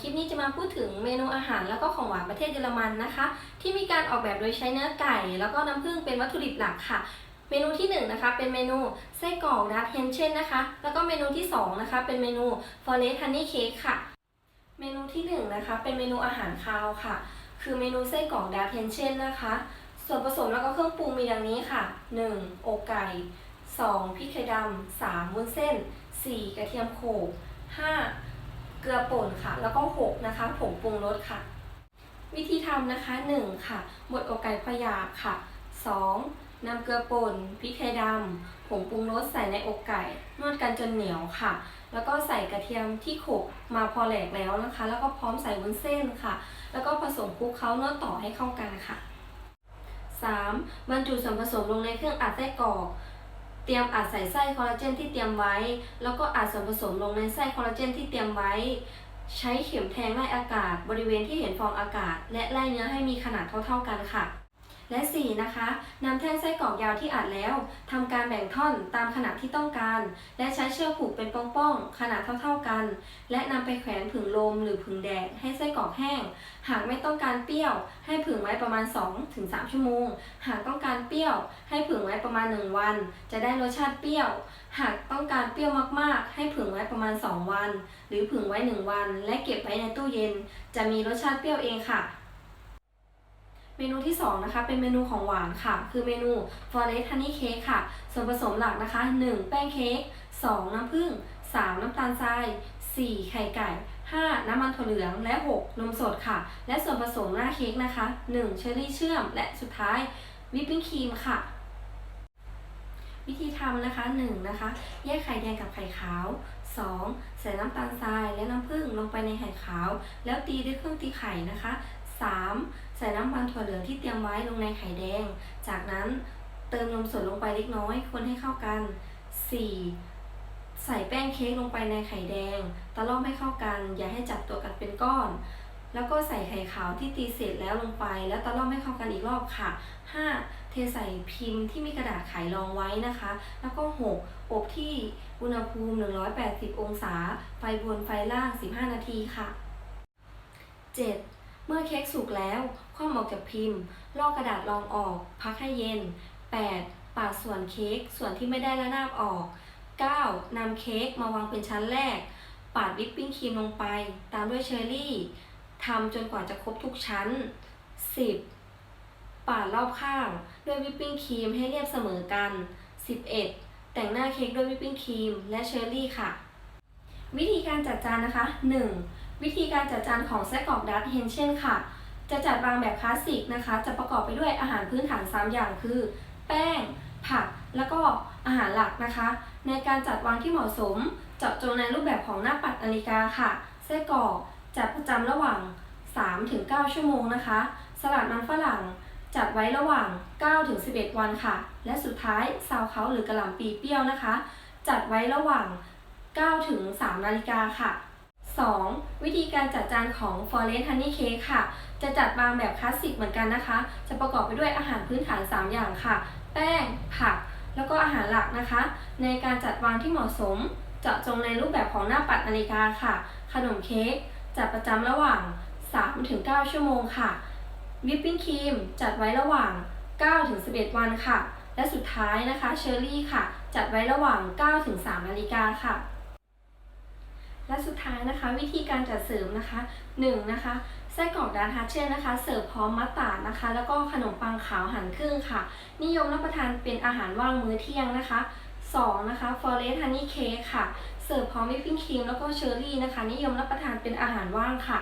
คลิปนี้จะมาพูดถึงเมนูอาหารแล้วก็ของหวานประเทศเยอรมันนะคะ ที่มีการออกแบบโดยใช้เนื้อไก่ แล้วก็น้ำผึ้งเป็นวัตถุดิบหลักค่ะ เมนูที่1นงนะคะเป็นเมนูไส้กรอกดักเฮนเช่นนะคะ แล้วก็เมนูที่2นะคะเป็นเมนูฟอเรสต์ฮันนี่เค้กค่ะ เมนูที่1นงนะคะเป็นเมนูอาหารคาวค่ะ คือเมนูไส้กรอกดักเฮนเช่นนะคะ ส่วนผสมแล้วก็เครื่องปรุงมีดังนี้ค่ะ 1. อกไก่ 2. พริกไทยดำ 3. วุ้นเส้น 4. กระเทียมโขลก 5. เกลือป่นค่ะ แล้วก็ 6. นะคะผงปรุงรสค่ะ วิธีทำนะคะ 1. ค่ะบดอกไก่พยาค่ะ 2. นำเกลือป่นพริกไทยดำผงปรุงรสใส่ในอกไก่นวดกันจนเหนียวค่ะ แล้วก็ใส่กระเทียมที่โขกมาพอแหลกแล้วนะคะ แล้วก็พร้อมใส่วุ้นเส้นค่ะ แล้วก็ผสมคลุกเคล้านวดต่อให้เข้ากันค่ะ 3. บรรจุส่วนผสมลงในเครื่องอัดไส้กรอก เตรียมอัดใส่ไส้คอลลาเจนที่เตรียมไว้ แล้วก็อัดส่วนผสมลงในไส้คอลลาเจนที่เตรียมไว้ ใช้เข็มแทงไล่อากาศ บริเวณที่เห็นฟองอากาศ และไล่เนื้อให้มีขนาดเท่าๆกันค่ะ และ 4. นะคะนำแท่งไส้กรอกยาวที่อัดแล้วทำการแบ่งท่อนตามขนาดที่ต้องการ และใช้เชือกผูกเป็นป้องๆขนาดเท่าๆกัน และนำไปแขวนผึ่งลมหรือผึ่งแดดให้ไส้กรอกแห้ง หากไม่ต้องการเปรี้ยว ให้ผึ่งไว้ประมาณ 2-3 ชั่วโมง หากต้องการเปรี้ยว ให้ผึ่งไว้ประมาณ 1 วัน จะได้รสชาติเปรี้ยว หากต้องการเปรี้ยวมากๆ ให้ผึ่งไว้ประมาณ 2 วัน หรือผึ่งไว้ 1 วัน และเก็บไว้ในตู้เย็น จะมีรสชาติเปรี้ยวเองค่ะ เมนูที่ 2 นะคะ เป็นเมนูของหวานค่ะ คือเมนู Forest Honey Cake ค่ะ ส่วนผสมหลักนะคะ 1. แป้งเค้ก 2. น้ำผึ้ง 3. น้ำตาลทราย 4. ไข่ไก่ 5. น้ำมันถั่วเหลือง และ 6. นมสดค่ะ และส่วนผสมหน้าเค้กนะคะ 1. เชอร์รี่เชื่อม และสุดท้ายวิปปิ้งครีมค่ะ วิธีทำนะคะ 1. นะคะ แยกไข่แดงกับไข่ขาว 2. ใส่น้ำตาลทรายและน้ำผึ้งลงไปในไข่ขาว แล้วตีด้วยเครื่องตีไข่นะคะ 3. ใส่น้ำมันถั่วเหลืองที่เตรียมไว้ลงในไข่แดง จากนั้นเติมนมสดลงไปเล็กน้อยคนให้เข้ากัน 4. ใส่แป้งเค้กลงไปในไข่แดง ตะล่อมให้เข้ากัน อย่าให้จับตัวกันเป็นก้อน แล้วก็ใส่ไข่ขาวที่ตีเสร็จแล้วลงไป แล้วตะล่อมให้เข้ากันอีกรอบค่ะ 5. เทใส่พิมพ์ที่มีกระดาษไขรองไว้นะคะ แล้วก็ 6. อบที่อุณหภูมิ 180 องศา ไฟบนไฟล่าง 15 นาทีค่ะ 7. เมื่อเค้กสุกแล้ว คว่ำออกจากพิมพ์ ลอกกระดาษรองออก พักให้เย็น 8. ปาดส่วนเค้กส่วนที่ไม่ได้ละนาบออก 9. นำเค้กมาวางเป็นชั้นแรก ปาดวิปปิ้งครีมลงไป ตามด้วยเชอร์รี่ทำจนกว่าจะครบทุกชั้น 10. ปาดรอบข้างด้วยวิปปิ้งครีมให้เรียบเสมอกัน 11. แต่งหน้าเค้กด้วยวิปปิ้งครีมและเชอร์รี่ค่ะ วิธีการจัดจานนะคะ 1. วิธีการจัดจานของไส้กรอกดัตเฮนเช่นค่ะ จะจัดวางแบบคลาสสิกนะคะ จะประกอบไปด้วยอาหารพื้นฐาน 3 อย่างคือ แป้ง ผัก แล้วก็อาหารหลักนะคะ ในการจัดวางที่เหมาะสม เจาะจงในรูปแบบของหน้าปัดนาฬิกาค่ะไส้กรอกจัดประจำระหว่าง 3-9 ชั่วโมงนะคะ สลัดมันฝรั่งจัดไว้ระหว่าง 9-11 วันค่ะ และสุดท้ายซาวเขาหรือกระหล่ำปีเปรี้ยวนะคะ จัดไว้ระหว่าง9ถึง3นาฬิกาค่ะ 2. วิธีการจัดจานของ Forest Honey Cake ค่ะ จะจัดวางแบบคลาสสิกเหมือนกันนะคะ จะประกอบไปด้วยอาหารพื้นฐาน 3 อย่างค่ะ แป้ง ผัก แล้วก็อาหารหลักนะคะ ในการจัดวางที่เหมาะสม เจาะจงในรูปแบบของหน้าปัดนาฬิกาค่ะ ขนมเค้กจัดประจำระหว่าง 3-9 ชั่วโมงค่ะ วิปปิ้งครีมจัดไว้ระหว่าง 9-11 วันค่ะ และสุดท้ายนะคะเชอร์รี่ค่ะ จัดไว้ระหว่าง 9-3นาฬิกาค่ะ และสุดท้ายนะคะวิธีการจัดเสริมนะคะ1นะคะไส้กรอกดาร์ทาเช่นนะคะ เสิร์ฟพร้อมมัตตานะคะ แล้วก็ขนมปังขาวหั่นครึ่งค่ะ นิยมรับประทานเป็นอาหารว่างมื้อเที่ยงนะคะ 2 นะคะฟอเรสต์ฮันนี่เค้กค่ะ เสิร์ฟพร้อมวิปปิ้งครีมแล้วก็เชอร์รี่นะคะ นิยมรับประทานเป็นอาหารว่างค่ะ